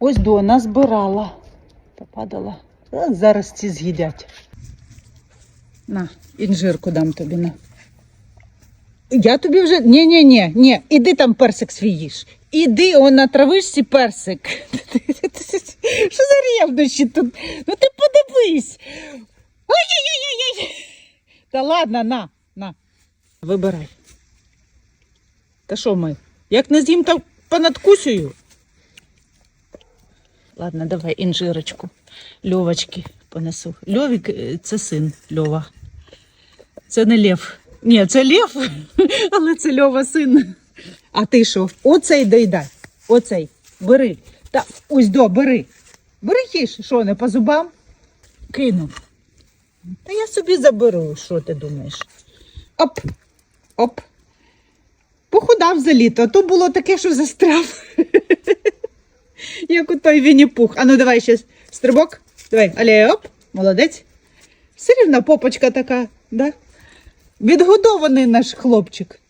Ось дона збирала. Попадала. А зараз ці з'їдять. На, інжирку дам тобі на. Я тобі вже. Ні, ні, ні, ні. Іди там персик свій їж. Іди, он на травишці персик. Що за ревнощі тут? Ну ти подивись. Ой-ой-ой-ой. Та ладно, на, на. Вибирай. Та що ми? Як не з'їм, то понадкусюю. Ладно, давай інжирочку. Льовочки понесу. Льовік е, це син Льова. Це не Лев. Ні, це Лев, але це Льова син. А ти що? Оцей доїдай. Оцей. Бери. Та ось до, бери. Бери їж. Що, не по зубам? Кину. Та я собі заберу, що ти думаєш? Оп. Оп. Похудав за літо, а то було таке, що застряв. Як у той Вінні-Пух. А ну давай ще стрибок. Давай, але оп, молодець. Все рівно попочка така, да? Відгодований наш хлопчик.